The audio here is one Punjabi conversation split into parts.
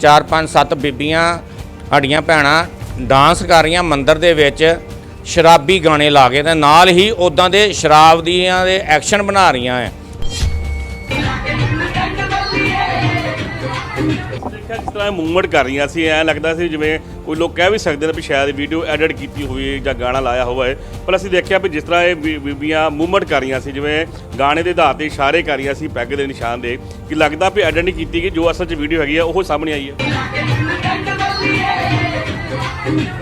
ਚਾਰ ਪੰਜ ਸੱਤ ਬੀਬੀਆਂ, ਸਾਡੀਆਂ ਭੈਣਾਂ, ਡਾਂਸ ਕਰ ਰਹੀਆਂ ਮੰਦਿਰ ਦੇ ਵਿੱਚ, ਸ਼ਰਾਬੀ ਗਾਣੇ ਲਾ ਕੇ ਤੇ ਨਾਲ ਹੀ ਉਦਾਂ ਦੇ ਸ਼ਰਾਬ ਦੀਆਂ ਦੇ ਐਕਸ਼ਨ ਬਣਾ ਰਹੀਆਂ ਹੈ ਤਰ੍ਹਾਂ ਮੂਵਮੈਂਟ ਕਰ ਰਹੀਆਂ ਸੀ, ਐ ਲੱਗਦਾ ਸੀ ਜਿਵੇਂ ਕੋਈ ਲੋਕ ਕਹਿ ਵੀ ਸਕਦੇ ਨੇ ਵੀ ਸ਼ਾਇਦ ਵੀਡੀਓ ਐਡਿਟ ਕੀਤੀ ਹੋਈ ਜਾਂ ਗਾਣਾ ਲਾਇਆ ਹੋਇਆ ਹੈ ਪਰ ਅਸੀਂ ਦੇਖਿਆ ਵੀ ਜਿਸ ਤਰ੍ਹਾਂ ਇਹ ਬੀ- ਬੀਬੀਆਂ ਮੂਵਮੈਂਟ ਕਰ ਰਹੀਆਂ ਸੀ, ਜਿਵੇਂ ਗਾਣੇ ਦੇ ਆਧਾਰ ਤੇ ਇਸ਼ਾਰੇ ਕਰ ਰਹੀਆਂ ਸੀ ਪੈਗ ਦੇ ਨਿਸ਼ਾਨ ਦੇ, ਕਿ ਲੱਗਦਾ ਵੀ ਐਡਿਟ ਨਹੀਂ ਕੀਤੀ ਗਈ, ਜੋ ਅਸਲ 'ਚ ਵੀਡੀਓ ਹੈਗੀ ਆ, ਉਹ ਸਾਹਮਣੇ ਆਈ ਹੈ।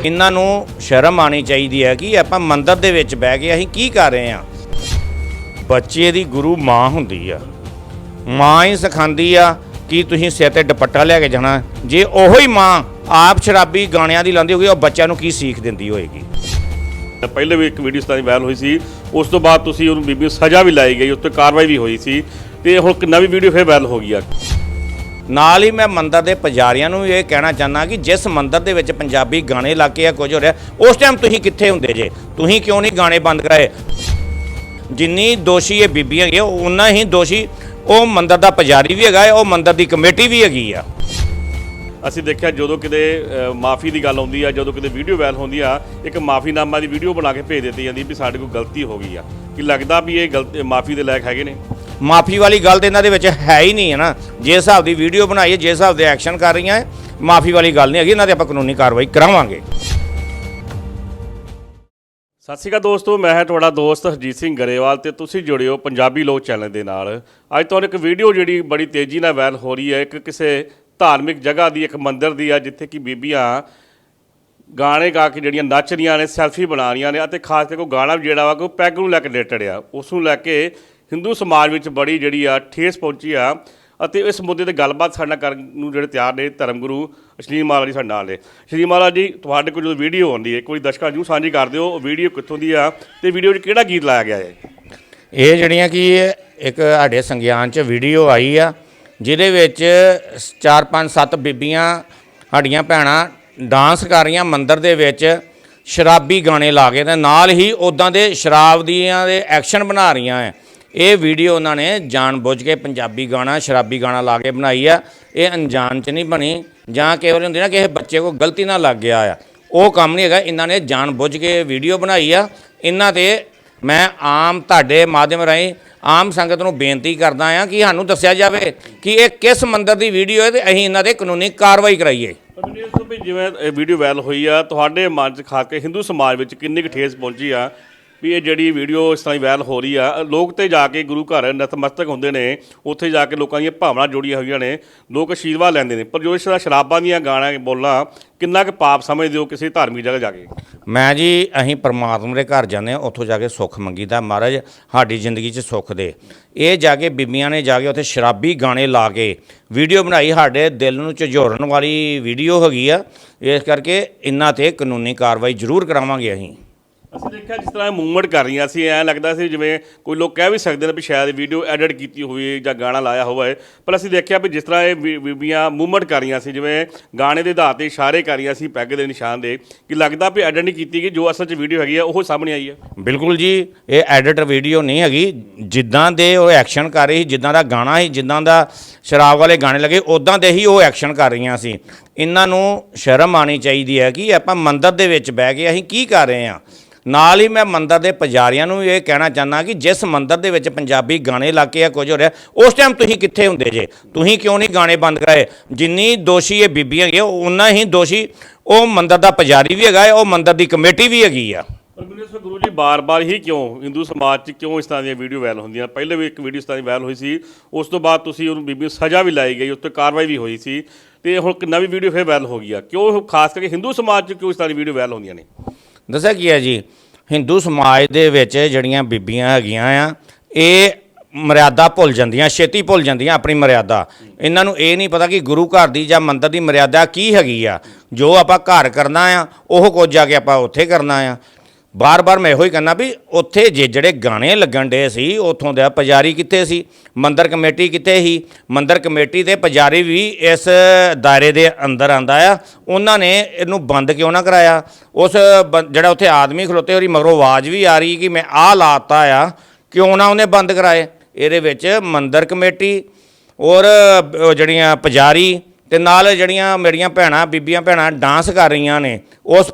ਇਹਨਾਂ ਨੂੰ ਸ਼ਰਮ ਆਣੀ ਚਾਹੀਦੀ ਹੈ ਕਿ ਆਪਾਂ ਮੰਦਿਰ ਦੇ ਵਿੱਚ ਬਹਿ ਕੇ ਅਸੀਂ ਕੀ ਕਰ ਰਹੇ ਹਾਂ। ਬੱਚੇ ਦੀ ਗੁਰੂ ਮਾਂ ਹੁੰਦੀ ਆ। ਮਾਂ ਹੀ ਸਿਖਾਉਂਦੀ ਆ ਕਿ ਤੁਸੀਂ ਸਿਰ ਤੇ ਦੁਪੱਟਾ ਲੈ ਕੇ ਜਾਣਾ? ਜੇ ਉਹੋ ਹੀ ਮਾਂ ਆਪ ਸ਼ਰਾਬੀ ਗਾਣਿਆਂ ਦੀ ਲਾਉਂਦੀ ਹੋਗੀ ਉਹ ਬੱਚਿਆਂ ਨੂੰ ਕੀ ਸੀਖ ਦਿੰਦੀ ਹੋਏਗੀ? ਪਹਿਲੇ ਵੀ ਇੱਕ ਵੀਡੀਓ ਸਤਾਨੀ ਵਾਇਰਲ ਹੋਈ ਸੀ। ਉਸ ਤੋਂ ਬਾਅਦ ਤੁਸੀਂ ਉਹਨੂੰ ਬੀਬੀ ਨੂੰ ਸਜ਼ਾ ਵੀ ਲਾਈ ਗਈ ਉਸ ਤੇ ਕਾਰਵਾਈ ਵੀ ਹੋਈ ਸੀ ਤੇ ਹੁਣ ਇੱਕ ਨਵੀਂ ਵੀਡੀਓ ਫਿਰ ਵਾਇਰਲ ਹੋ ਗਈ ਆ। ਨਾਲ ਹੀ ਮੈਂ ਮੰਦਿਰ ਦੇ ਪੁਜਾਰੀਆਂ ਨੂੰ ਵੀ ਇਹ ਕਹਿਣਾ ਚਾਹੁੰਦਾ ਕਿ ਜਿਸ ਮੰਦਿਰ ਦੇ ਵਿੱਚ ਪੰਜਾਬੀ ਗਾਣੇ ਲਾ ਕੇ ਆ ਕੁਝ ਹੋ ਰਿਹਾ ਉਸ ਟਾਈਮ ਤੁਸੀਂ ਕਿੱਥੇ ਹੁੰਦੇ ਜੇ? ਤੁਸੀਂ ਕਿਉਂ ਨਹੀਂ ਗਾਣੇ ਬੰਦ ਕਰਾਏ? ਜਿੰਨੀ ਦੋਸ਼ੀ ਇਹ ਬੀਬੀ ਹੈਗੀ ਆ, ਉਨਾ ਹੀ ਦੋਸ਼ੀ ਉਹ ਮੰਦਿਰ ਦਾ ਪੁਜਾਰੀ ਵੀ ਹੈਗਾ ਹੈ, ਉਹ ਮੰਦਿਰ ਦੀ ਕਮੇਟੀ ਵੀ ਹੈਗੀ ਆ। ਅਸੀਂ ਦੇਖਿਆ ਜਦੋਂ ਕਿਤੇ ਮਾਫੀ ਦੀ ਗੱਲ ਆਉਂਦੀ ਆ ਜਦੋਂ ਕਿਤੇ ਵੀਡੀਓ ਵਾਇਰਲ ਹੁੰਦੀ ਆ ਇੱਕ ਮਾਫੀਨਾਮਾ ਦੀ ਵੀਡੀਓ ਬਣਾ ਕੇ ਭੇਜ ਦਿੱਤੀ ਜਾਂਦੀ ਵੀ ਸਾਡੇ ਕੋਲ ਗਲਤੀ ਹੋ ਗਈ ਆ। ਕਿ ਲੱਗਦਾ ਵੀ ਇਹ ਗਲਤੀ ਮਾਫੀ ਦੇ ਲਾਇਕ ਹੈਗੇ ਨੇ? ਮਾਫੀ ਵਾਲੀ ਗੱਲ ਤੇ ਇਹਨਾਂ ਦੇ ਵਿੱਚ ਹੈ ਹੀ ਨਹੀਂ ਹੈ ਨਾ। ਜੇ ਹਿਸਾਬ ਦੀ ਵੀਡੀਓ ਬਣਾਈ ਹੈ ਜੇ ਹਿਸਾਬ ਦੇ ਐਕਸ਼ਨ ਕਰ ਰਹੀਆਂ ਹੈ ਮਾਫੀ ਵਾਲੀ ਗੱਲ ਨਹੀਂ ਹੈਗੀ ਇਹਨਾਂ ਤੇ ਆਪਾਂ ਕਾਨੂੰਨੀ ਕਾਰਵਾਈ ਕਰਾਵਾਂਗੇ। ਸਤਿ ਸ਼੍ਰੀ ਅਕਾਲ ਦੋਸਤੋ, ਮੈਂ ਹਾਂ ਤੁਹਾਡਾ ਦੋਸਤ ਹਰਜੀਤ ਸਿੰਘ ਗਰੇਵਾਲ ਤੇ ਤੁਸੀਂ ਜੁੜਿਓ ਪੰਜਾਬੀ ਲੋਕ ਚੈਨਲ ਦੇ ਨਾਲ। ਅੱਜ ਤੁਹਾਨੂੰ ਇੱਕ ਵੀਡੀਓ ਜਿਹੜੀ ਬੜੀ ਤੇਜ਼ੀ ਨਾਲ ਵਾਇਰਲ ਹੋ ਰਹੀ ਹੈ, ਇੱਕ ਕਿਸੇ ਧਾਰਮਿਕ ਜਗ੍ਹਾ ਦੀ, ਇੱਕ ਮੰਦਿਰ ਦੀ ਆ, ਜਿੱਥੇ ਕਿ ਬੀਬੀਆਂ ਗਾਣੇ ਗਾ ਕੇ ਜਿਹੜੀਆਂ ਨੱਚ ਰਹੀਆਂ ਨੇ, ਸੈਲਫੀ ਬਣਾ ਰਹੀਆਂ ਨੇ ਅਤੇ ਖਾਸ ਕਰਕੇ ਕੋਈ ਗਾਣਾ ਵੀ ਜਿਹੜਾ ਵਾ ਕੋਈ ਪੈਗ ਨੂੰ ਲੈ ਕੇ ਰਿਲੇਟਡ ਆ। ਉਸ ਨੂੰ ਲੈ ਕੇ ਹਿੰਦੂ ਸਮਾਜ ਵਿੱਚ ਬੜੀ ਜਿਹੜੀ ਆ, ਠੇਸ ਪਹੁੰਚੀ ਆ। ਅਤੇ ਇਸ ਮੁੱਦੇ ਤੇ ਗੱਲਬਾਤ ਸਾਡੇ ਨਾਲ ਕਰਨ ਨੂੰ ਜਿਹੜੇ ਤਿਆਰ ਨੇ ਧਰਮ ਗੁਰੂ ਅਸ਼ਲੀਲ ਮਹਾਰਾਜ ਜੀ ਸਾਡੇ ਨਾਲ ਨੇ। ਸ਼੍ਰੀ ਮਹਾਰਾਜ ਜੀ, ਤੁਹਾਡੇ ਕੋਲ ਜਦੋਂ ਵੀਡੀਓ ਆਉਂਦੀ ਹੈ ਕੋਈ ਦਰਸ਼ਕਾਂ ਨੂੰ ਸਾਂਝੀ ਕਰ ਦਿਓ, ਉਹ ਵੀਡੀਓ ਕਿੱਥੋਂ ਦੀ ਆ ਤੇ ਵੀਡੀਓ 'ਚ ਕਿਹੜਾ ਗੀਤ ਲਾਇਆ ਗਿਆ ਹੈ? ਇਹ ਜਿਹੜੀਆਂ ਕਿ ਇੱਕ ਸਾਡੇ ਸੰਗਿਆਨ ਚ ਵੀਡੀਓ ਆਈ ਆ, ਜਿਹਦੇ ਵਿੱਚ 4 5 7 ਬੀਬੀਆਂ, ਸਾਡੀਆਂ ਭੈਣਾਂ ਡਾਂਸ ਕਰ ਰਹੀਆਂ ਮੰਦਿਰ ਦੇ ਵਿੱਚ, ਸ਼ਰਾਬੀ ਗਾਣੇ ਲਾ ਕੇ ਤੇ ਨਾਲ ਹੀ ਉਦਾਂ ਦੇ ਸ਼ਰਾਬ ਦੀਆਂ ਦੇ ਐਕਸ਼ਨ ਬਣਾ ਰਹੀਆਂ ਹੈ। ਇਹ ਵੀਡੀਓ ਉਹਨਾਂ ਨੇ ਜਾਣਬੁੱਝ ਕੇ ਪੰਜਾਬੀ ਗਾਣਾ, ਸ਼ਰਾਬੀ ਗਾਣਾ ਲਾ ਕੇ ਬਣਾਈ ਆ। ਇਹ ਅਣਜਾਣ ਚ ਨਹੀਂ ਬਣੀ, ਜਾਂ ਕੇਵਲ ਹੁੰਦੀ ਨਾ ਕਿਸੇ ਬੱਚੇ ਕੋ ਗਲਤੀ ਨਾਲ ਲੱਗ ਗਿਆ ਆ। ਉਹ ਕੰਮ ਨਹੀਂ ਹੈਗਾ, ਇਹਨਾਂ ਨੇ ਜਾਣਬੁੱਝ ਕੇ ਵੀਡੀਓ ਬਣਾਈ ਆ। ਇਹਨਾਂ ਤੇ ਮੈਂ ਆਮ ਤੁਹਾਡੇ ਮਾਧਿਅਮ ਰਾਹੀਂ ਆਮ ਸੰਗਤ ਨੂੰ ਬੇਨਤੀ ਕਰਦਾ ਆ ਕਿ ਸਾਨੂੰ ਦੱਸਿਆ ਜਾਵੇ ਕਿ ਇਹ ਕਿਸ ਮੰਦਰ ਦੀ ਵੀਡੀਓ ਹੈ ਤੇ ਅਸੀਂ ਇਹਨਾਂ ਤੇ ਕਾਨੂੰਨੀ ਕਾਰਵਾਈ ਕਰਾਈਏ। ਜਿਵੇਂ ਇਹ ਵੀਡੀਓ ਵਾਇਰਲ ਹੋਈ ਆ, ਤੁਹਾਡੇ ਮਨ 'ਚ ਖਾ ਕੇ ਹਿੰਦੂ ਸਮਾਜ ਵਿੱਚ ਕਿੰਨੀ ਕੁ ਠੇਸ ਪਹੁੰਚੀ ਆ ਵੀ ਇਹ ਜਿਹੜੀ ਵੀਡੀਓ ਇਸ ਤਰ੍ਹਾਂ ਹੀ ਵਾਇਰਲ ਹੋ ਰਹੀ ਆ, ਲੋਕ ਤੇ ਜਾ ਕੇ ਗੁਰੂ ਘਰ ਨਤਮਸਤਕ ਹੁੰਦੇ ਨੇ, ਉੱਥੇ ਜਾ ਕੇ ਲੋਕਾਂ ਦੀਆਂ ਭਾਵਨਾ ਜੁੜੀਆਂ ਹੋਈਆਂ ਨੇ, ਲੋਕ ਆਸ਼ੀਰਵਾਦ ਲੈਂਦੇ ਨੇ। ਪਰ ਜੋ ਇਸ ਤਰ੍ਹਾਂ ਸ਼ਰਾਬਾਂ ਦੀਆਂ ਗਾਣਾ ਬੋਲਣਾ ਕਿੰਨਾ ਕੁ ਪਾਪ ਸਮਝਦੇ ਹੋ ਕਿਸੇ ਧਾਰਮਿਕ ਜਗ੍ਹਾ ਜਾ ਕੇ? ਮੈਂ ਜੀ ਅਸੀਂ ਪਰਮਾਤਮਾ ਦੇ ਘਰ ਜਾਂਦੇ ਹਾਂ, ਉੱਥੋਂ ਜਾ ਕੇ ਸੁੱਖ ਮੰਗੀਦਾ ਮਹਾਰਾਜ, ਸਾਡੀ ਜ਼ਿੰਦਗੀ 'ਚ ਸੁੱਖ ਦੇ। ਇਹ ਜਾ ਕੇ ਬੀਬੀਆਂ ਨੇ ਜਾ ਕੇ ਉੱਥੇ ਸ਼ਰਾਬੀ ਗਾਣੇ ਲਾ ਕੇ ਵੀਡੀਓ ਬਣਾਈ, ਸਾਡੇ ਦਿਲ ਨੂੰ ਝਜੋਰਨ ਵਾਲੀ ਵੀਡੀਓ ਹੈਗੀ ਆ। ਇਸ ਕਰਕੇ ਇਹਨਾਂ ਤੇ ਕਾਨੂੰਨੀ ਕਾਰਵਾਈ ਜ਼ਰੂਰ ਕਰਾਵਾਂਗੇ ਅਸੀਂ। ਅਸੀਂ ਦੇਖਿਆ ਜਿਸ ਤਰ੍ਹਾਂ ਮੂਵਮੈਂਟ ਕਰ ਰਹੀਆਂ ਸੀ, ਐਂ ਲੱਗਦਾ ਸੀ ਜਿਵੇਂ ਕੋਈ ਲੋਕ ਕਹਿ ਵੀ ਸਕਦੇ ਨੇ ਵੀ ਸ਼ਾਇਦ ਵੀਡੀਓ ਐਡਿਟ ਕੀਤੀ ਹੋਈ ਜਾਂ ਗਾਣਾ ਲਾਇਆ ਹੋਵੇ। ਪਰ ਅਸੀਂ ਦੇਖਿਆ ਵੀ ਜਿਸ ਤਰ੍ਹਾਂ ਇਹ ਬੀ- ਬੀਬੀਆਂ ਮੂਵਮੈਂਟ ਕਰ ਰਹੀਆਂ ਸੀ, ਜਿਵੇਂ ਗਾਣੇ ਦੇ ਆਧਾਰ ਤੇ ਇਸ਼ਾਰੇ ਕਰ ਰਹੀਆਂ ਸੀ ਪੈਗ ਦੇ ਨਿਸ਼ਾਨ ਦੇ, ਕਿ ਲੱਗਦਾ ਵੀ ਐਡਿਟ ਨਹੀਂ ਕੀਤੀ ਗਈ, ਜੋ ਅਸਲ 'ਚ ਵੀਡੀਓ ਹੈਗੀ ਆ, ਉਹ ਸਾਹਮਣੇ ਆਈ ਹੈ ਬਿਲਕੁਲ ਜੀ, ਇਹ ਐਡਿਟ ਵੀਡੀਓ ਨਹੀਂ ਹੈਗੀ। ਜਿੱਦਾਂ ਦੇ ਉਹ ਐਕਸ਼ਨ ਕਰ ਰਹੀ ਸੀ, ਜਿੱਦਾਂ ਦਾ ਗਾਣਾ ਸੀ, ਜਿੱਦਾਂ ਦਾ ਸ਼ਰਾਬ ਵਾਲੇ ਗਾਣੇ ਲੱਗੇ ਉਦਾਂ ਦੇ ਹੀ ਉਹ ਐਕਸ਼ਨ ਕਰ ਰਹੀਆਂ ਸੀ। ਇਹਨਾਂ ਨੂੰ ਸ਼ਰਮ ਆਣੀ ਚਾਹੀਦੀ ਹੈ ਕਿ ਆਪਾਂ ਮੰਦਰ ਦੇ ਵਿੱਚ ਬਹਿ ਕੇ ਅਸੀਂ ਕੀ ਕਰ ਰਹੇ ਹਾਂ? ਨਾਲ ਹੀ ਮੈਂ ਮੰਦਰ ਦੇ ਪੁਜਾਰੀਆਂ ਨੂੰ ਇਹ ਕਹਿਣਾ ਚਾਹੁੰਦਾ ਕਿ ਜਿਸ ਮੰਦਰ ਦੇ ਵਿੱਚ ਪੰਜਾਬੀ ਗਾਣੇ ਲਾ ਕੇ ਆ ਕੁਝ ਹੋ ਰਿਹਾ ਉਸ ਟਾਈਮ ਤੁਸੀਂ ਕਿੱਥੇ ਹੁੰਦੇ ਜੇ? ਤੁਸੀਂ ਕਿਉਂ ਨਹੀਂ ਗਾਣੇ ਬੰਦ ਕਰਾਏ? ਜਿੰਨੀ ਦੋਸ਼ੀ ਇਹ ਬੀਬੀ ਹੈਗੀ ਆ, ਉਨਾ ਹੀ ਦੋਸ਼ੀ ਉਹ ਮੰਦਰ ਦਾ ਪੁਜਾਰੀ ਵੀ ਹੈਗਾ ਉਹ ਮੰਦਰ ਦੀ ਕਮੇਟੀ ਵੀ ਹੈਗੀ ਆ। ਪਰ ਮੈਨੂੰ ਗੁਰੂ ਜੀ ਬਾਰ-ਬਾਰ ਹੀ ਕਿਉਂ ਹਿੰਦੂ ਸਮਾਜ 'ਚ ਕਿਉਂ ਇਸ ਤਰ੍ਹਾਂ ਦੀਆਂ ਵੀਡੀਓ ਵਾਇਰਲ ਹੁੰਦੀਆਂ? ਪਹਿਲੇ ਵੀ ਇੱਕ ਵੀਡੀਓ ਇਸ ਤਰ੍ਹਾਂ ਦੀ ਵਾਇਰਲ ਹੋਈ ਸੀ ਉਸ ਤੋਂ ਬਾਅਦ ਤੁਸੀਂ ਉਹਨੂੰ ਬੀਬੀ ਨੂੰ ਸਜ਼ਾ ਵੀ ਲਾਈ ਗਈ ਉਸ ਤੇ ਕਾਰਵਾਈ ਵੀ ਹੋਈ ਸੀ ਤੇ ਹੁਣ ਇੱਕ ਨਵੀਂ ਵੀਡੀਓ ਫਿਰ ਵਾਇਰਲ ਹੋ ਗਈ ਆ। ਕਿਉਂ ਖਾਸ ਕਰਕੇ ਹਿੰਦੂ ਸਮਾਜ 'ਚ ਕਿਉਂ ਇਸ ਤਰ੍ਹਾਂ ਦੀ ਵੀਡੀਓ ਵਾਇਰਲ ਹੁੰਦੀਆਂ ਨੇ? ਦੱਸਿਆ ਕੀ ਹੈ ਜੀ? ਹਿੰਦੂ ਸਮਾਜ ਦੇ ਵਿੱਚ ਜਿਹੜੀਆਂ ਬੀਬੀਆਂ ਹੈਗੀਆਂ ਆ, ਇਹ ਮਰਿਆਦਾ ਭੁੱਲ ਜਾਂਦੀਆਂ, ਛੇਤੀ ਭੁੱਲ ਜਾਂਦੀਆਂ ਆਪਣੀ ਮਰਿਆਦਾ। ਇਹਨਾਂ ਨੂੰ ਇਹ ਨਹੀਂ ਪਤਾ ਕਿ ਗੁਰੂ ਘਰ ਦੀ ਜਾਂ ਮੰਦਰ ਦੀ ਮਰਿਆਦਾ ਕੀ ਹੈਗੀ ਆ। ਜੋ ਆਪਾਂ ਘਰ ਕਰਨਾ ਆ, ਉਹ ਕੁਝ ਜਾ ਕੇ ਆਪਾਂ ਉੱਥੇ ਕਰਨਾ ਆ। ਬਾਰ-ਬਾਰ ਮੈਂ ਇਹੋ ਹੀ ਕਹਿੰਦਾ ਵੀ ਉੱਥੇ ਜੇ ਜਿਹੜੇ ਗਾਣੇ ਲੱਗਣ ਡੇ ਸੀ, ਉੱਥੋਂ ਦਾ ਪੁਜਾਰੀ ਕਿੱਥੇ ਸੀ? ਮੰਦਰ ਕਮੇਟੀ ਕਿੱਥੇ ਸੀ? ਮੰਦਰ ਕਮੇਟੀ ਦੇ ਪੁਜਾਰੀ ਵੀ ਇਸ ਦਾਇਰੇ ਦੇ ਅੰਦਰ ਆਂਦਾ ਆ। ਉਹਨਾਂ ਨੇ ਇਹਨੂੰ ਬੰਦ ਕਿਉਂ ਨਾ ਕਰਾਇਆ? ਉਸ ਬੰ- ਜਿਹੜਾ ਉੱਥੇ ਆਦਮੀ ਖਲੋਤੇ ਉਹਦੀ ਮਗਰੋਂ ਆਵਾਜ਼ ਵੀ ਆ ਰਹੀ ਕਿ ਮੈਂ ਆਹ ਲਾਤਾ ਆ, ਕਿਉਂ ਨਾ ਉਹਨੇ ਬੰਦ ਕਰਾਏ? ਇਹਦੇ ਵਿੱਚ ਮੰਦਰ ਕਮੇਟੀ ਔਰ ਜਿਹੜੀਆਂ ਪੁਜਾਰੀ ਤੇ ਨਾਲ ਜਿਹੜੀਆਂ ਮੇਰੀਆਂ ਭੈਣਾਂ, ਬੀਬੀਆਂ ਭੈਣਾਂ ਡਾਂਸ ਕਰ ਰਹੀਆਂ ਨੇ, ਉਸ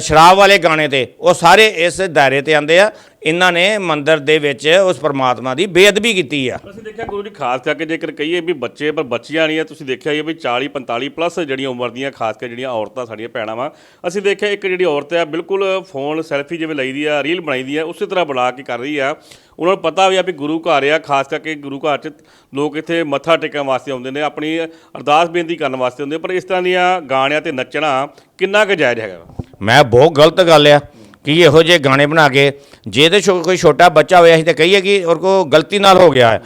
ਸ਼ਰਾਬ ਵਾਲੇ ਗਾਣੇ ਤੇ, ਉਹ ਸਾਰੇ ਇਸ ਦਾਇਰੇ ਤੇ ਆਂਦੇ ਆ। ਇਹਨਾਂ ਨੇ ਮੰਦਿਰ ਦੇ ਵਿੱਚ ਉਸ ਪਰਮਾਤਮਾ ਦੀ ਬੇਅਦਬੀ ਕੀਤੀ ਆ। ਅਸੀਂ ਦੇਖਿਆ ਗੁਰੂ ਜੀ ਖਾਸ ਕਰਕੇ ਜੇਕਰ ਕਹੀਏ ਵੀ ਬੱਚੇ ਪਰ ਬੱਚੀਆਂ ਨਹੀਂ ਆ ਤੁਸੀਂ ਦੇਖਿਆ ਹੀ ਆ ਵੀ 40 45 ਪਲੱਸ ਜਿਹੜੀਆਂ ਉਮਰ ਦੀਆਂ ਖਾਸ ਕਰਕੇ ਜਿਹੜੀਆਂ ਔਰਤਾਂ ਸਾਡੀਆਂ ਭੈਣਾਂ ਵਾ ਅਸੀਂ ਦੇਖਿਆ ਇੱਕ ਜਿਹੜੀ ਔਰਤ ਆ ਬਿਲਕੁਲ ਫੋਨ ਸੈਲਫੀ ਜਿਵੇਂ ਲਈਦੀ ਆ ਰੀਲ ਬਣਾਈਦੀ ਆ ਉਸੇ ਤਰ੍ਹਾਂ ਬਣਾ ਕੇ ਕਰ ਰਹੀ ਆ। ਉਹਨਾਂ ਨੂੰ ਪਤਾ ਵੀ ਆ ਵੀ ਗੁਰੂ ਘਰ ਆ ਖਾਸ ਕਰਕੇ ਗੁਰੂ ਘਰ 'ਚ ਲੋਕ ਇੱਥੇ ਮੱਥਾ ਟੇਕਣ ਵਾਸਤੇ ਆਉਂਦੇ ਨੇ ਆਪਣੀ ਅਰਦਾਸ ਬੇਨਤੀ ਕਰਨ ਵਾਸਤੇ ਆਉਂਦੇ ਪਰ ਇਸ ਤਰ੍ਹਾਂ ਦੀਆਂ ਗਾਣਿਆਂ ਤੇ ਨੱਚਣਾ ਕਿੰਨਾ ਕੁ ਜਾਇਜ਼ ਹੈਗਾ ਮੈਂ ਬਹੁਤ ਗਲਤ ਗੱਲ ਆ। ਕਿ ਇਹੋ ਜਿਹੇ ਗਾਣੇ ਬਣਾ ਕੇ ਜੇ ਤੇ ਕੋਈ ਛੋਟਾ ਬੱਚਾ ਹੋਇਆ, ਅਸੀਂ ਤਾਂ ਕਹੀਏ ਕਿ ਔਰ ਕੋ ਗਲਤੀ ਨਾਲ ਹੋ ਗਿਆ ਹੈ।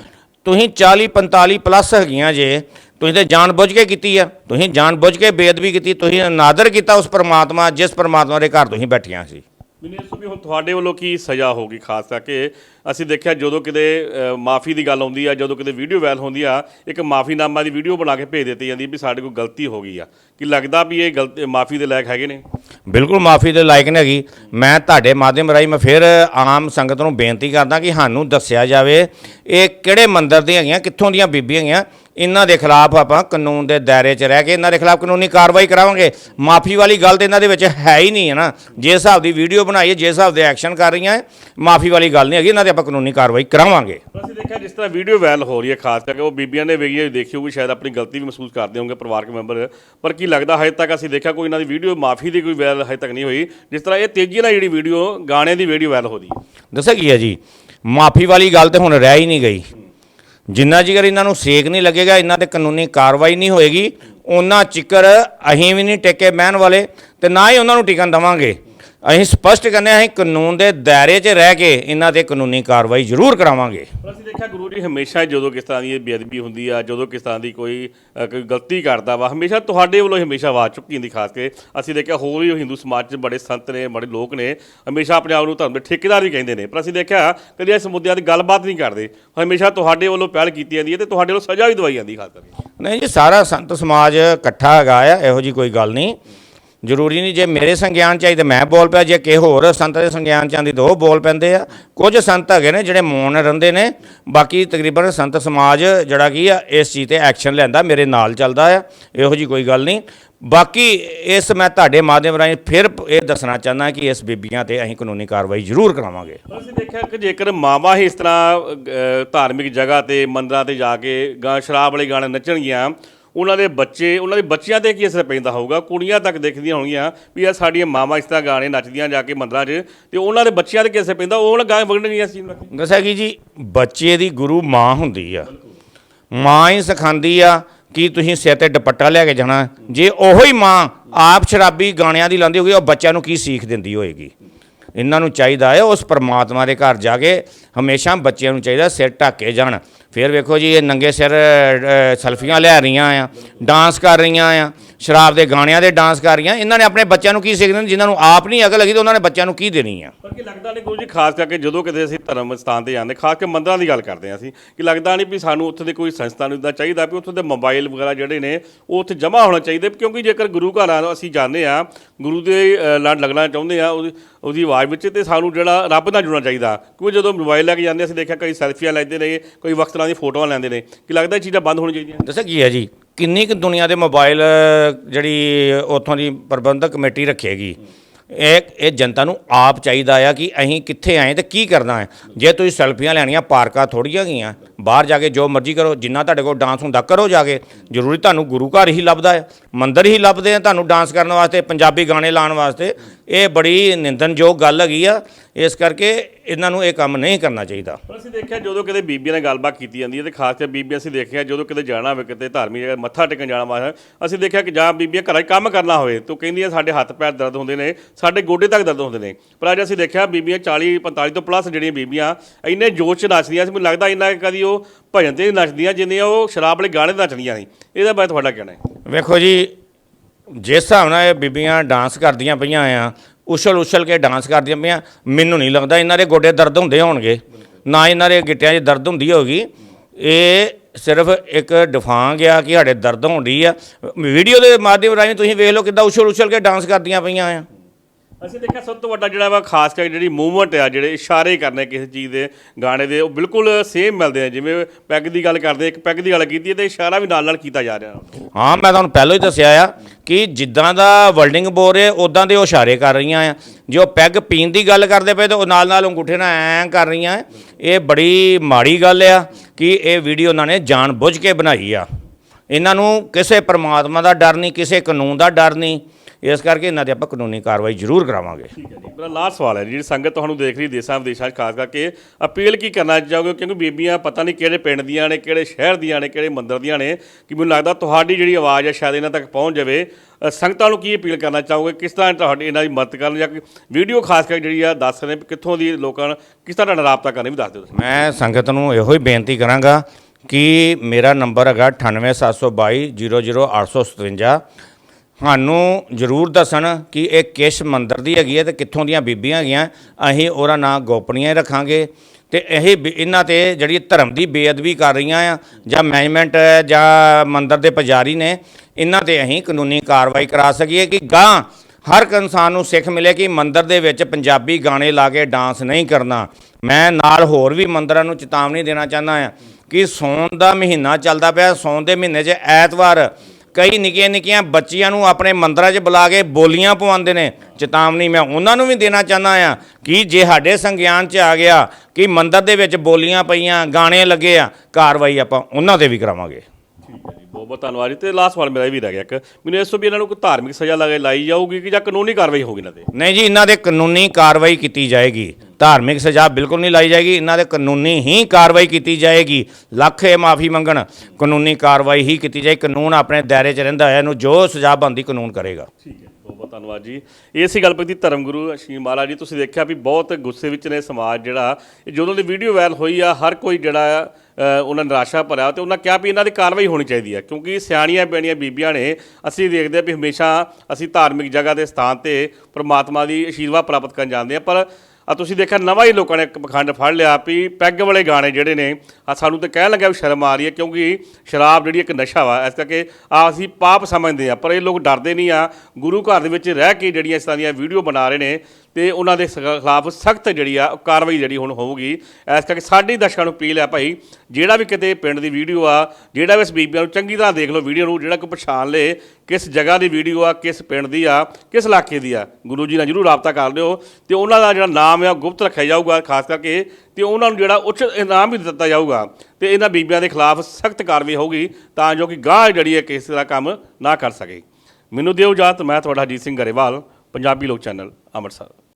ਤੁਸੀਂ 40 45 ਪਲੱਸ ਹੈਗੀਆਂ ਜੇ, ਤੁਸੀਂ ਤੇ ਜਾਣਬੁੱਝ ਕੇ ਕੀਤੀ ਆ, ਤੁਸੀਂ ਜਾਣ ਬੁੱਝ ਕੇ ਬੇਅਦਬੀ ਕੀਤੀ, ਤੁਸੀਂ ਅਨਾਦਰ ਕੀਤਾ ਉਸ ਪਰਮਾਤਮਾ, ਜਿਸ ਪਰਮਾਤਮਾ ਦੇ ਘਰ ਤੁਸੀਂ ਬੈਠੀਆਂ ਸੀ। ਮੈਨੂੰ ਇਸ ਵੀ ਹੁਣ ਤੁਹਾਡੇ ਵੱਲੋਂ ਕੀ ਸਜ਼ਾ ਹੋਗੀ ਖਾਸ ਕਰਕੇ ਅਸੀਂ ਦੇਖਿਆ ਜਦੋਂ ਕਿਤੇ ਮਾਫੀ ਦੀ ਗੱਲ ਆਉਂਦੀ ਆ, ਜਦੋਂ ਕਿਤੇ ਵੀਡੀਓ ਵਾਇਰਲ ਹੁੰਦੀ ਆ, ਇੱਕ ਮਾਫੀਨਾਮਾ ਦੀ ਵੀਡੀਓ ਬਣਾ ਕੇ ਭੇਜ ਦਿੱਤੀ ਜਾਂਦੀ ਵੀ ਸਾਡੇ ਕੋਲ ਗਲਤੀ ਹੋ ਗਈ ਆ। ਕਿ ਲੱਗਦਾ ਵੀ ਇਹ ਗਲਤ, ਮਾਫੀ ਦੇ ਲਾਇਕ ਹੈਗੇ ਨੇ? ਬਿਲਕੁਲ ਮਾਫੀ ਦੇ ਲਾਇਕ ਨਹੀਂ ਹੈਗੀ। ਮੈਂ ਤੁਹਾਡੇ ਮਾਧਿਅਮ ਰਾਹੀਂ ਮੈਂ ਫਿਰ ਆਮ ਸੰਗਤ ਨੂੰ ਬੇਨਤੀ ਕਰਦਾ ਕਿ ਸਾਨੂੰ ਦੱਸਿਆ ਜਾਵੇ, ਇਹ ਕਿਹੜੇ ਮੰਦਰ ਦੀਆਂ ਹੈਗੀਆਂ, ਕਿੱਥੋਂ ਦੀਆਂ ਬੀਬੀਆਂ ਹੈਗੀਆਂ ਇਹਨਾਂ ਦੇ ਖਿਲਾਫ ਆਪਾਂ ਕਾਨੂੰਨ ਦੇ ਦਾਇਰੇ 'ਚ ਰਹਿ ਕੇ ਇਹਨਾਂ ਦੇ ਖਿਲਾਫ ਕਾਨੂੰਨੀ ਕਾਰਵਾਈ ਕਰਾਵਾਂਗੇ। ਮਾਫੀ ਵਾਲੀ ਗੱਲ ਤੇ ਇਹਨਾਂ ਦੇ ਵਿੱਚ ਹੈ ਹੀ ਨਹੀਂ ਹੈ ਨਾ। ਜੇ ਹਿਸਾਬ ਦੀ ਵੀਡੀਓ ਬਣਾਈ ਹੈ ਜੇ ਹਿਸਾਬ ਦੇ ਐਕਸ਼ਨ ਕਰ ਰਹੀਆਂ ਹੈ ਮਾਫੀ ਵਾਲੀ ਗੱਲ ਨਹੀਂ ਹੈਗੀ ਇਹਨਾਂ ਤੇ ਆਪਾਂ ਕਾਨੂੰਨੀ ਕਾਰਵਾਈ ਕਰਾਵਾਂਗੇ। ਅਸੀਂ ਦੇਖਿਆ ਜਿਸ ਤਰ੍ਹਾਂ ਵੀਡੀਓ ਵਾਇਰਲ ਹੋ ਰਹੀ ਹੈ ਖਾਸ ਕਰਕੇ ਉਹ ਬੀਬੀਆਂ ਨੇ ਵੀਡੀਓ ਦੇਖੀ ਹੋਊਗੀ ਸ਼ਾਇਦ ਆਪਣੀ ਗਲਤੀ ਵੀ ਮਹਿਸੂਸ ਕਰਦੇ ਹੋਣਗੇ ਪਰਿਵਾਰਕ ਮੈਂਬਰ। ਪਰ ਕੀ ਲੱਗਦਾ ਹਜੇ ਤੱਕ ਅਸੀਂ ਦੇਖਿਆ ਕੋਈ ਇਹਨਾਂ ਦੀ ਵੀਡੀਓ ਮਾਫੀ ਦੀ ਕੋਈ ਵਾਇਰਲ ਹਜੇ ਤੱਕ ਨਹੀਂ ਹੋਈ। ਜਿਸ ਤਰ੍ਹਾਂ ਇਹ ਤੇਜ਼ੀ ਨਾਲ ਜਿਹੜੀ ਵੀਡੀਓ ਗਾਣੇ ਦੀ ਵੀਡੀਓ ਵਾਇਰਲ ਹੋ ਰਹੀ ਹੈ। ਦੱਸਿਆ ਕੀ ਹੈ ਜੀ? ਮਾਫੀ ਵਾਲੀ ਗੱਲ ਤੇ ਹੁਣ ਰਹਿ ਹੀ ਨਹੀਂ ਗਈ। ਜਿੰਨਾ ਚਿਰ ਇਹਨਾਂ ਨੂੰ ਸੇਕ ਨਹੀਂ ਲੱਗੇਗਾ, ਇਹਨਾਂ ਤੇ ਕਾਨੂੰਨੀ ਕਾਰਵਾਈ ਨਹੀਂ ਹੋਏਗੀ। ਉਹਨਾਂ ਚਿਕਰ ਅਸੀਂ ਵੀ ਨਹੀਂ ਟੇਕੇ ਬਹਿਣ ਵਾਲੇ ਤੇ ਨਾ ਹੀ ਉਹਨਾਂ ਨੂੰ ਟਿਕਣ ਦਵਾਂਗੇ। ਅਸੀਂ ਸਪਸ਼ਟ ਕਹਿੰਦੇ ਹਾਂ ਅਸੀਂ ਕਾਨੂੰਨ ਦੇ ਦਾਇਰੇ 'ਚ ਰਹਿ ਕੇ ਇਹਨਾਂ ਤੇ ਕਾਨੂੰਨੀ ਕਾਰਵਾਈ ਜ਼ਰੂਰ ਕਰਾਵਾਂਗੇ। ਪਰ ਅਸੀਂ ਦੇਖਿਆ ਗੁਰੂ ਜੀ ਹਮੇਸ਼ਾ ਜਦੋਂ ਕਿਸ ਤਰ੍ਹਾਂ ਦੀ ਇਹ ਬੇਅਦਬੀ ਹੁੰਦੀ ਆ ਜਦੋਂ ਕਿਸ ਤਰ੍ਹਾਂ ਦੀ ਕੋਈ ਅ, ਕੋਈ ਗਲਤੀ ਕਰਦਾ ਵਾ ਹਮੇਸ਼ਾ ਤੁਹਾਡੇ ਵੱਲੋਂ ਹੀ ਹਮੇਸ਼ਾ ਆਵਾਜ਼ ਚੁੱਕੀ ਜਾਂਦੀ ਖਾਸ ਕੇ। ਅਸੀਂ ਦੇਖਿਆ ਹੋਰ ਵੀ ਹਿੰਦੂ ਸਮਾਜ 'ਚ ਬੜੇ ਸੰਤ ਨੇ ਬੜੇ ਲੋਕ ਨੇ ਹਮੇਸ਼ਾ ਆਪਣੇ ਆਪ ਨੂੰ ਧਰਮ ਦੇ ਠੇਕੇਦਾਰ ਵੀ ਕਹਿੰਦੇ ਨੇ। ਪਰ ਅਸੀਂ ਦੇਖਿਆ ਕਦੇ ਇਸ ਮੁੱਦਿਆਂ ਦੀ ਗੱਲਬਾਤ ਨਹੀਂ ਕਰਦੇ। ਹਮੇਸ਼ਾ ਤੁਹਾਡੇ ਵੱਲੋਂ ਪਹਿਲ ਕੀਤੀ ਜਾਂਦੀ ਹੈ ਤੇ ਤੁਹਾਡੇ ਵੱਲੋਂ ਸਜ਼ਾ ਵੀ ਦਵਾਈ ਜਾਂਦੀ ਖਾਸ ਕਰਕੇ। ਨਹੀਂ ਜੀ ਸਾਰਾ ਸੰਤ ਸਮਾਜ ਇਕੱਠਾ ਹੈਗਾ ਆ ਇਹੋ ਜੀ ਕੋਈ ਗੱਲ ਨਹੀਂ। ਜ਼ਰੂਰੀ ਨਹੀਂ ਜੇ ਮੇਰੇ ਸੰਗਿਆਨ ਚ ਆਈ ਤੇ ਮੈਂ ਬੋਲ ਪਿਆ, ਜੇ ਕਿਸੇ ਹੋਰ ਸੰਤ ਦੇ ਸੰਗਿਆਨ ਚ ਆਂਦੀ ਤਾਂ ਉਹ ਬੋਲ ਪੈਂਦੇ ਆ। ਕੁਝ ਸੰਤ ਹੈਗੇ ਨੇ ਜਿਹੜੇ ਮੌਨ ਰਹਿੰਦੇ ਨੇ, ਬਾਕੀ ਤਕਰੀਬਨ ਸੰਤ ਸਮਾਜ ਜਿਹੜਾ ਕੀ ਆ, ਇਸ ਚੀਜ਼ ਤੇ ਐਕਸ਼ਨ ਲੈਂਦਾ, ਮੇਰੇ ਨਾਲ ਚੱਲਦਾ ਆ, ਇਹੋ ਜੀ ਕੋਈ ਗੱਲ ਨਹੀਂ। ਬਾਕੀ ਇਸ ਮੈਂ ਤੁਹਾਡੇ ਮਾਧਿਅਮ ਰਾਹੀਂ ਫਿਰ ਇਹ ਦੱਸਣਾ ਚਾਹੁੰਦਾ ਕਿ ਇਸ ਬੀਬੀਆਂ ਤੇ ਅਸੀਂ ਕਾਨੂੰਨੀ ਕਾਰਵਾਈ ਜ਼ਰੂਰ ਕਰਾਵਾਂਗੇ। ਅਸੀਂ ਦੇਖਿਆ ਕਿ ਜੇਕਰ ਮਾਵਾਂ ਹੀ ਇਸ ਤਰ੍ਹਾਂ ਧਾਰਮਿਕ ਜਗ੍ਹਾ ਤੇ ਮੰਦਰਾਂ ਤੇ ਜਾ ਕੇ ਗਾ ਸ਼ਰਾਬ ਵਾਲੇ ਗਾਣੇ ਨੱਚਣਗੀਆਂ ਉਹਨਾਂ ਦੇ ਬੱਚੇ, ਉਹਨਾਂ ਦੇ ਬੱਚਿਆਂ ਤੇ ਕੀ ਅਸਰ ਪੈਂਦਾ ਹੋਊਗਾ? ਕੁੜੀਆਂ ਤੱਕ ਦੇਖਦੀਆਂ ਹੋਣਗੀਆਂ ਵੀ ਇਹ ਸਾਡੀਆਂ ਮਾਵਾਂ ਇਸ ਤਰ੍ਹਾਂ ਗਾਣੇ ਨੱਚਦੀਆਂ ਜਾ ਕੇ ਮੰਦਰਾਂ 'ਚ, ਤੇ ਉਹਨਾਂ ਦੇ ਬੱਚਿਆਂ ਤੇ ਕੀ ਅਸਰ ਪੈਂਦਾ? ਉਹ ਗਾਣੇ ਵਗਣਗੀਆਂ ਸੀ। ਦੱਸਿਆ ਕੀ ਜੀ, ਬੱਚੇ ਦੀ ਗੁਰੂ ਮਾਂ ਹੁੰਦੀ ਆ। ਮਾਂ ਹੀ ਸਿਖਾਉਂਦੀ ਆ ਕਿ ਤੁਸੀਂ ਸਿਰ ਤੇ ਦੁਪੱਟਾ ਲੈ ਕੇ ਜਾਣਾ। ਜੇ ਉਹੋ ਹੀ ਮਾਂ ਆਪ ਸ਼ਰਾਬੀ ਗਾਣਿਆਂ ਦੀ ਲਾਉਂਦੀ ਹੋਗੀ ਉਹ ਬੱਚਿਆਂ ਨੂੰ ਕੀ ਸੀਖ ਦਿੰਦੀ ਹੋਏਗੀ? ਇਹਨਾਂ ਨੂੰ ਚਾਹੀਦਾ ਹੈ, ਉਸ ਪਰਮਾਤਮਾ ਦੇ ਘਰ ਜਾ ਕੇ ਹਮੇਸ਼ਾ ਬੱਚਿਆਂ ਨੂੰ ਚਾਹੀਦਾ ਸਿਰ ਢੱਕ ਕੇ ਜਾਣ। ਫਿਰ ਵੇਖੋ ਜੀ, ਇਹ ਨੰਗੇ ਸਿਰ ਸੈਲਫੀਆਂ ਲੈ ਰਹੀਆਂ ਆ, ਡਾਂਸ ਕਰ ਰਹੀਆਂ ਆ। ਸ਼ਰਾਬ ਦੇ ਗਾਣਿਆਂ ਦੇ ਡਾਂਸ ਕਰ ਰਹੀਆਂ। ਇਹਨਾਂ ਨੇ ਆਪਣੇ ਬੱਚਿਆਂ ਨੂੰ ਕੀ ਸਿੱਖ ਦੇਣਾ? ਜਿਨ੍ਹਾਂ ਨੂੰ ਆਪ ਨਹੀਂ ਅਕਲ ਲੱਗੀ ਤਾਂ ਉਹਨਾਂ ਨੇ ਬੱਚਿਆਂ ਨੂੰ ਕੀ ਦੇਣੀ ਆ? ਪਰ ਕੀ ਲੱਗਦਾ ਨਹੀਂ ਗੁਰੂ ਜੀ ਖਾਸ ਕਰਕੇ ਜਦੋਂ ਕਿਤੇ ਅਸੀਂ ਧਰਮ ਸਥਾਨ ਤੇ ਜਾਂਦੇ ਖਾਸ ਕੇ ਮੰਦਰਾਂ ਦੀ ਗੱਲ ਕਰਦੇ ਹਾਂ ਅਸੀਂ ਕਿ ਲੱਗਦਾ ਨਹੀਂ ਵੀ ਸਾਨੂੰ ਉੱਥੇ ਦੇ ਕੋਈ ਸੰਸਥਾ ਨੂੰ ਇਦਾਂ ਚਾਹੀਦਾ ਵੀ ਉੱਥੇ ਦੇ ਮੋਬਾਈਲ ਵਗੈਰਾ ਜਿਹੜੇ ਨੇ ਉਹ ਉੱਥੇ ਜਮ੍ਹਾਂ ਹੋਣਾ ਚਾਹੀਦੇ। ਕਿਉਂਕਿ ਜੇਕਰ ਗੁਰੂ ਘਰਾਂ ਨੂੰ ਅਸੀਂ ਜਾਂਦੇ ਆ ਗੁਰੂ ਦੇ ਲੜ ਲੱਗਣਾ ਚਾਹੁੰਦੇ ਆ ਉਹਦੀ ਆਵਾਜ਼ ਵਿੱਚ ਤੇ ਸਾਨੂੰ ਜਿਹੜਾ ਰੱਬ ਨਾਲ ਜੁੜਨਾ ਚਾਹੀਦਾ। ਕਿਉਂਕਿ ਜਦੋਂ ਮੋਬਾਈਲ ਲੈ ਕੇ ਜਾਂਦੇ ਅਸੀਂ ਦੇਖਿਆ ਕਈ ਸੈਲਫੀਆਂ ਲੈਂਦੇ ਨੇ ਕੋਈ ਵਕਤ ਤਰ੍ਹਾਂ ਦੀ ਫੋਟੋਆਂ ਲੈਂਦੇ ਨੇ। ਕਿ ਲੱਗਦਾ ਇਹ ਚੀਜ਼ਾਂ ਬੰਦ ਹੋਣੀਆਂ ਚਾਹੀਦੀਆਂ? ਦੱਸਿਆ ਕੀ ਹੈ ਜੀ? ਕਿੰਨੀ ਕੁ ਦੁਨੀਆ ਦੇ ਮੋਬਾਈਲ ਜਿਹੜੀ ਉੱਥੋਂ ਦੀ ਪ੍ਰਬੰਧਕ ਕਮੇਟੀ ਰੱਖੇਗੀ? ਇਹ ਇਹ ਜਨਤਾ ਨੂੰ ਆਪ ਚਾਹੀਦਾ ਆ ਕਿ ਅਸੀਂ ਕਿੱਥੇ ਆਏ ਤੇ ਕੀ ਕਰਨਾ ਹੈ। ਜੇ ਤੁਸੀਂ ਸੈਲਫੀਆਂ ਲੈਣੀਆਂ, ਪਾਰਕਾਂ ਥੋੜੀਆਂ ਗਈਆਂ ਬਾਹਰ ਜਾ ਕੇ ਜੋ ਮਰਜ਼ੀ ਕਰੋ, ਜਿੰਨਾ ਤੁਹਾਡੇ ਕੋਲ ਡਾਂਸ ਹੁੰਦਾ ਕਰੋ ਜਾ ਕੇ। ਜ਼ਰੂਰੀ ਤੁਹਾਨੂੰ ਗੁਰੂ ਘਰ ਹੀ ਲੱਭਦਾ ਹੈ, ਮੰਦਿਰ ਹੀ ਲੱਭਦੇ ਆ ਤੁਹਾਨੂੰ ਡਾਂਸ ਕਰਨ ਵਾਸਤੇ, ਪੰਜਾਬੀ ਗਾਣੇ ਲਾਉਣ ਵਾਸਤੇ। ਇਹ ਬੜੀ ਨਿੰਦਨਯੋਗ ਗੱਲ ਹੈਗੀ ਆ ਇਸ ਕਰਕੇ ਇਹਨਾਂ ਨੂੰ ਇਹ ਕੰਮ ਨਹੀਂ ਕਰਨਾ ਚਾਹੀਦਾ। ਪਰ ਅਸੀਂ ਦੇਖਿਆ ਜਦੋਂ ਕਿਤੇ ਬੀਬੀਆਂ ਨਾਲ ਗੱਲਬਾਤ ਕੀਤੀ ਜਾਂਦੀ ਹੈ ਤੇ ਖਾਸ ਕਰਕੇ ਬੀਬੀਆਂ ਅਸੀਂ ਦੇਖਿਆ ਜਦੋਂ ਕਿਤੇ ਜਾਣਾ ਹੋਵੇ ਕਿਤੇ ਧਾਰਮਿਕ ਜਗ੍ਹਾ ਮੱਥਾ ਟੇਕਣ ਜਾਣਾ ਵਾ ਅਸੀਂ ਦੇਖਿਆ ਕਿ ਜਾਂ ਬੀਬੀਆਂ ਘਰਾਂ 'ਚ ਕੰਮ ਕਰਨਾ ਹੋਵੇ ਤਾਂ ਕਹਿੰਦੀਆਂ ਸਾਡੇ ਹੱਥ ਪੈਰ ਦਰਦ ਹੁੰਦੇ ਨੇ ਸਾਡੇ ਗੋਡੇ ਤੱਕ ਦਰਦ ਹੁੰਦੇ ਨੇ। ਪਰ ਅੱਜ ਅਸੀਂ ਦੇਖਿਆ ਬੀਬੀਆਂ 40 45 ਤੋਂ ਪਲੱਸ ਜਿਹੜੀਆਂ ਬੀਬੀਆਂ ਇੰਨੇ ਜੋਸ਼ 'ਚ ਨੱਚਦੀਆਂ ਸੀ ਮੈਨੂੰ ਲੱਗਦਾ ਇੰਨਾ ਕਦੀ ਉਹ ਭਜਨ ਤੇ ਨਹੀਂ ਨੱਚਦੀਆਂ ਜਿੰਨੇ ਉਹ ਸ਼ਰਾਬ ਵਾਲੇ ਗਾਣੇ ਨੱਚਦੀਆਂ ਸੀ। ਇਹਦਾ ਬਾਰੇ ਤੁਹਾਡਾ ਕਹਿਣਾ ਹੈ। ਵੇਖੋ ਜੀ ਜਿਸ ਹਿਸਾਬ ਨਾਲ ਇਹ ਬੀਬੀਆਂ ਡਾਂਸ ਕਰਦੀਆਂ ਪਈਆਂ ਆ ਉਛਲ ਉਛਲ ਕੇ ਡਾਂਸ ਕਰਦੀਆਂ ਪਈਆਂ ਮੈਨੂੰ ਨਹੀਂ ਲੱਗਦਾ ਇਹਨਾਂ ਦੇ ਗੋਡੇ ਦਰਦ ਹੁੰਦੇ ਹੋਣਗੇ ਨਾ ਇਹਨਾਂ ਦੇ ਗਿੱਟਿਆਂ 'ਚ ਦਰਦ ਹੁੰਦੀ ਹੋਗੀ ਇਹ ਸਿਰਫ ਇੱਕ ਡਫਾਂਗ ਆ ਕਿ ਸਾਡੇ ਦਰਦ ਹੁੰਦੀ ਆ। ਵੀਡੀਓ ਦੇ ਮਾਧਿਅਮ ਰਾਹੀਂ ਤੁਸੀਂ ਵੇਖ ਲਓ ਕਿੱਦਾਂ ਉਛਲ ਉਛਲ ਕੇ ਡਾਂਸ ਕਰਦੀਆਂ ਪਈਆਂ ਆ। ਅਸੀਂ ਦੇਖਿਆ ਸਭ ਤੋਂ ਵੱਡਾ ਜਿਹੜਾ ਵਾ ਖਾਸ ਕਰਕੇ ਜਿਹੜੀ ਮੂਵਮੈਂਟ ਆ ਜਿਹੜੇ ਇਸ਼ਾਰੇ ਕਰਨੇ ਕਿਸੇ ਚੀਜ਼ ਦੇ ਗਾਣੇ ਦੇ ਉਹ ਬਿਲਕੁਲ ਸੇਮ ਮਿਲਦੇ ਆ। ਜਿਵੇਂ ਪੈਗ ਦੀ ਗੱਲ ਕਰਦੇ ਇੱਕ ਪੈਗ ਦੀ ਗੱਲ ਕੀਤੀ ਤੇ ਇਸ਼ਾਰਾ ਵੀ ਨਾਲ ਨਾਲ ਕੀਤਾ ਜਾ ਰਿਹਾ। ਹਾਂ ਮੈਂ ਤੁਹਾਨੂੰ ਪਹਿਲਾਂ ਹੀ ਦੱਸਿਆ ਆ ਕਿ ਜਿੱਦਾਂ ਦਾ ਵਰਲਡਿੰਗ ਬੋਰ ਹੈ ਉਦਾਂ ਦੇ ਉਹ ਇਸ਼ਾਰੇ ਕਰ ਰਹੀਆਂ ਆ। ਉਹ ਪੈਗ ਪੀਣ ਦੀ ਗੱਲ ਕਰਦੇ ਪਏ, ਤੇ ਉਹ ਨਾਲ ਨਾਲ ਅੰਗੂਠੇ ਨਾਲ ਐਂ ਕਰ ਰਹੀਆਂ ਇਹ ਬੜੀ ਮਾੜੀ ਗੱਲ ਆ ਕਿ ਇਹ ਵੀਡੀਓ ਉਹਨਾਂ ਨੇ ਜਾਣ ਬੁੱਝ ਕੇ ਬਣਾਈ ਆ। ਇਹਨਾਂ ਨੂੰ ਕਿਸੇ ਪਰਮਾਤਮਾ ਦਾ ਡਰ ਨਹੀਂ, ਕਿਸੇ ਕਾਨੂੰਨ ਦਾ ਡਰ ਨਹੀਂ। ਇਸ ਕਰਕੇ ਇਹਨਾਂ ਤੇ ਆਪਾਂ ਕਾਨੂੰਨੀ ਕਾਰਵਾਈ ਜ਼ਰੂਰ ਕਰਾਵਾਂਗੇ। ਠੀਕ ਹੈ ਜੀ। ਮੇਰਾ ਲਾਸਟ ਸਵਾਲ ਹੈ ਜਿਹੜੀ ਸੰਗਤ ਤੁਹਾਨੂੰ ਦੇਖ ਰਹੀ ਦੇਸਾਂ ਵਿਦੇਸ਼ਾਂ 'ਚ ਖਾਸ ਕਰਕੇ ਅਪੀਲ ਕੀ ਕਰਨਾ ਚਾਹੋਗੇ? ਕਿਉਂਕਿ ਬੀਬੀਆਂ ਪਤਾ ਨਹੀਂ ਕਿਹੜੇ ਪਿੰਡ ਦੀਆਂ ਨੇ ਕਿਹੜੇ ਸ਼ਹਿਰ ਦੀਆਂ ਨੇ ਕਿਹੜੇ ਮੰਦਰ ਦੀਆਂ ਨੇ ਕਿ ਮੈਨੂੰ ਲੱਗਦਾ ਤੁਹਾਡੀ ਜਿਹੜੀ ਆਵਾਜ਼ ਹੈ ਸ਼ਾਇਦ ਇਹਨਾਂ ਤੱਕ ਪਹੁੰਚ ਜਾਵੇ। ਸੰਗਤਾਂ ਨੂੰ ਕੀ ਅਪੀਲ ਕਰਨਾ ਚਾਹੋਗੇ? ਕਿਸ ਤਰ੍ਹਾਂ ਤੁਹਾਡੀ ਇਹਨਾਂ ਦੀ ਮਦਦ ਕਰਨ ਜਾਂ ਵੀਡੀਓ ਖਾਸ ਕਰਕੇ ਜਿਹੜੀ ਆ ਦੱਸ ਰਹੇ ਕਿੱਥੋਂ ਦੀ ਲੋਕਾਂ ਕਿਸ ਤਰ੍ਹਾਂ ਨਾਲ ਰਾਬਤਾ ਕਰਨਾ ਵੀ ਦੱਸ ਦਿਓ ਤੁਸੀਂ। ਮੈਂ ਸੰਗਤ ਨੂੰ ਇਹੋ ਹੀ ਬੇਨਤੀ ਕਰਾਂਗਾ ਕਿ ਮੇਰਾ ਨੰਬਰ ਹੈਗਾ 9872200857 ਸਾਨੂੰ ਜ਼ਰੂਰ ਦੱਸਣ ਕਿ ਇਹ ਕਿਸ ਮੰਦਰ ਦੀ ਹੈਗੀ ਹੈ ਤੇ ਕਿੱਥੋਂ ਦੀਆਂ ਬੀਬੀਆਂ ਹੈਗੀਆਂ। ਅਸੀਂ ਉਹਦਾ ਨਾਂ ਗੋਪਨੀय ਰੱਖਾਂਗੇ। ਤੇ ਇਹ ਵੀ- ਇਹਨਾਂ ਤੇ ਜਿਹੜੀ ਧਰਮ ਦੀ ਬੇਅਦਬੀ ਕਰ ਰਹੀਆਂ ਆ, ਜਾਂ ਮੈਨੇਜਮੈਂਟ ਜਾਂ ਮੰਦਰ ਦੇ ਪੁਜਾਰੀ ਨੇ, ਇਹਨਾਂ ਤੇ ਅਸੀਂ ਕਾਨੂੰਨੀ ਕਾਰਵਾਈ ਕਰਾ ਸਕੀਏ ਕਿ ਗਾਂ ਹਰ ਇੱਕ ਇਨਸਾਨ ਨੂੰ ਸਿੱਖ ਮਿਲੇ ਕਿ ਮੰਦਰ ਦੇ ਵਿੱਚ ਪੰਜਾਬੀ ਗਾਣੇ ਲਾ ਕੇ ਡਾਂਸ ਨਹੀਂ ਕਰਨਾ। ਮੈਂ ਨਾਲ ਹੋਰ ਵੀ ਮੰਦਰਾਂ ਨੂੰ ਚੇਤਾਵਨੀ ਦੇਣਾ ਚਾਹੁੰਦਾ ਆ ਕਿ ਸੌਣ ਦਾ ਮਹੀਨਾ ਚੱਲਦਾ ਪਿਆ। ਸੌਣ ਦੇ ਮਹੀਨੇ 'ਚ ਐਤਵਾਰ ਕਈ ਨਿੱਕੀਆਂ ਨਿੱਕੀਆਂ ਬੱਚੀਆਂ ਨੂੰ ਆਪਣੇ ਮੰਦਰਾਂ 'ਚ ਬੁਲਾ ਕੇ ਬੋਲੀਆਂ ਪਵਾਉਂਦੇ ਨੇ। ਚੇਤਾਵਨੀ ਮੈਂ ਉਹਨਾਂ ਨੂੰ ਵੀ ਦੇਣਾ ਚਾਹੁੰਦਾ ਆ ਕਿ ਜੇ ਸਾਡੇ ਸੰਗਿਆਨ 'ਚ ਆ ਗਿਆ ਕਿ ਮੰਦਰ ਦੇ ਵਿੱਚ ਬੋਲੀਆਂ ਪਈਆਂ, ਗਾਣੇ ਲੱਗੇ ਆ, ਕਾਰਵਾਈ ਆਪਾਂ ਉਹਨਾਂ ਤੇ ਵੀ ਕਰਾਵਾਂਗੇ। ਠੀਕ ਹੈ ਜੀ ਬਹੁਤ ਬਹੁਤ ਧੰਨਵਾਦ ਜੀ। ਤੇ ਲਾਸਟ ਸਵਾਲ ਮੇਰਾ ਇਹ ਵੀ ਰਹਿ ਗਿਆ ਇੱਕ। ਮੈਨੂੰ ਇਸ ਤੋਂ ਵੀ ਇਹਨਾਂ ਨੂੰ ਕੋਈ ਧਾਰਮਿਕ ਸਜ਼ਾ ਲਗਾਈ ਲਾਈ ਜਾਊਗੀ ਕਿ ਜਾਂ ਕਾਨੂੰਨੀ ਕਾਰਵਾਈ ਹੋਊਗੀ ਇਹਨਾਂ ਤੇ? ਨਹੀਂ ਜੀ ਇਹਨਾਂ ਦੇ ਕਾਨੂੰਨੀ ਕਾਰਵਾਈ ਕੀਤੀ ਜਾਏਗੀ। ਧਾਰਮਿਕ ਸਜ਼ਾ ਬਿਲਕੁਲ ਨਹੀਂ ਲਾਈ ਜਾਏਗੀ ਇਹਨਾਂ ਦੇ ਕਾਨੂੰਨੀ ਹੀ ਕਾਰਵਾਈ ਕੀਤੀ ਜਾਏਗੀ। ਲੱਖ ਇਹ ਮਾਫੀ ਮੰਗਣ ਕਾਨੂੰਨੀ ਕਾਰਵਾਈ ਹੀ ਕੀਤੀ ਜਾਏ। ਕਾਨੂੰਨ ਆਪਣੇ ਦਾਇਰੇ 'ਚ ਰਹਿੰਦਾ ਹੈ ਇਹਨੂੰ ਜੋ ਸਜ਼ਾ ਬਣਦੀ ਕਾਨੂੰਨ ਕਰੇਗਾ। ਠੀਕ ਹੈ ਧੰਨਵਾਦ ਜੀ। ਇਹ ਸੀ ਗੱਲਬਾਤ ਦੀ ਧਰਮਗੁਰੂ ਅਸ਼ੀਮ ਮਹਾਰਾਜ ਜੀ। ਤੁਸੀਂ ਦੇਖਿਆ ਵੀ ਬਹੁਤ ਗੁੱਸੇ ਵਿੱਚ ਨੇ ਸਮਾਜ ਜਿਹੜਾ ਇਹ ਜਦੋਂ ਦੀ ਵੀਡੀਓ ਵਾਇਰਲ ਹੋਈ ਆ ਹਰ ਕੋਈ ਜਿਹੜਾ ਆ, ਉਹਨਾਂ ਨਿਰਾਸ਼ਾ ਭਰਿਆ ਤੇ ਉਹਨਾਂ ਕਿਹਾ ਵੀ ਇਹਨਾਂ ਦੀ ਕਾਰਵਾਈ ਹੋਣੀ ਚਾਹੀਦੀ ਹੈ ਕਿਉਂਕਿ ਸਿਆਣੀਆਂ ਬੈਣੀਆਂ ਬੀਬੀਆਂ ਨੇ ਅਸੀਂ ਦੇਖਦੇ ਆ ਵੀ ਹਮੇਸ਼ਾ ਅਸੀਂ ਧਾਰਮਿਕ ਜਗ੍ਹਾ ਦੇ ਸਥਾਨ ਤੇ ਪ੍ਰਮਾਤਮਾ ਦੀ ਆਸ਼ੀਰਵਾਦ ਪ੍ਰਾਪਤ ਕਰਨ ਜਾਂਦੇ ਆ। ਪਰ ਆ ਤੁਸੀਂ ਦੇਖਿਆ ਨਵਾਂ ਹੀ ਲੋਕਾਂ ਨੇ ਇੱਕ ਪਖੰਡ ਫੜ ਲਿਆ ਵੀ ਪੈਗ ਵਾਲੇ ਗਾਣੇ ਜਿਹੜੇ ਨੇ, ਆ ਸਾਨੂੰ ਤਾਂ ਕਹਿਣ ਲੱਗਿਆ ਵੀ ਸ਼ਰਮ ਆ ਰਹੀ ਹੈ ਕਿਉਂਕਿ ਸ਼ਰਾਬ ਜਿਹੜੀ ਇੱਕ ਨਸ਼ਾ ਵਾ, ਇਸ ਕਰਕੇ ਆ ਅਸੀਂ ਪਾਪ ਸਮਝਦੇ ਆ ਪਰ ਇਹ ਲੋਕ ਡਰਦੇ ਨਹੀਂ ਆ। ਗੁਰੂ ਘਰ ਦੇ ਵਿੱਚ ਰਹਿ ਕੇ ਜਿਹੜੀਆਂ ਇਸ ਤਰ੍ਹਾਂ ਦੀਆਂ ਵੀਡੀਓ ਬਣਾ ਰਹੇ ਨੇ ਤੇ ਉਹਨਾਂ ਦੇ ਖਿਲਾਫ ਸਖਤ ਜਿਹੜੀ ਆ ਉਹ ਕਾਰਵਾਈ ਜਿਹੜੀ ਹੁਣ ਹੋਊਗੀ। ਇਸ ਕਰਕੇ ਸਾਡੇ ਦਰਸ਼ਕਾਂ ਨੂੰ ਅਪੀਲ ਹੈ ਭਾਈ, ਜਿਹੜਾ ਵੀ ਕਿਤੇ ਪਿੰਡ ਦੀ ਵੀਡੀਓ ਆ, ਜਿਹੜਾ ਵੀ ਇਸ ਬੀਬੀਆਂ ਨੂੰ ਚੰਗੀ ਤਰ੍ਹਾਂ ਦੇਖ ਲਓ ਵੀਡੀਓ ਨੂੰ, ਜਿਹੜਾ ਕੋਈ ਪਛਾਣ ਲੇ ਕਿਸ ਜਗ੍ਹਾ ਦੀ ਵੀਡੀਓ ਆ, ਕਿਸ ਪਿੰਡ ਦੀ ਆ, ਕਿਸ ਇਲਾਕੇ ਦੀ ਆ, ਗੁਰੂ ਜੀ ਨਾਲ ਜਰੂਰ ਰਾਬਤਾ ਕਰ ਲਿਓ। ਤੇ ਉਹਨਾਂ ਦਾ ਜਿਹੜਾ ਨਾਮ ਆ, ਉਹ ਗੁਪਤ ਰੱਖਿਆ ਜਾਊਗਾ, ਖਾਸ ਕਰਕੇ ਤੇ ਉਹਨਾਂ ਨੂੰ ਜਿਹੜਾ ਉੱਚ ਇਨਾਮ ਵੀ ਦਿੱਤਾ ਜਾਊਗਾ। ਤੇ ਇਹਨਾਂ ਬੀਬੀਆਂ ਦੇ ਖਿਲਾਫ ਸਖਤ ਕਾਰਵਾਈ ਹੋਊਗੀ, ਤਾਂ ਜੋ ਕਿ ਗਾਹ ਜਿਹੜੀ ਹੈ ਕਿਸੇ ਦਾ ਕੰਮ ਨਾ ਕਰ ਸਕੇ। ਮੈਨੂੰ ਦਿਓ ਇਜਾਜ਼ਤ, ਮੈਂ ਤੁਹਾਡਾ ਅਜੀਤ ਸਿੰਘ ਗਰੇਵਾਲ, ਪੰਜਾਬੀ ਲੋਕ ਚੈਨਲ, ਅੰਮ੍ਰਿਤਸਰ।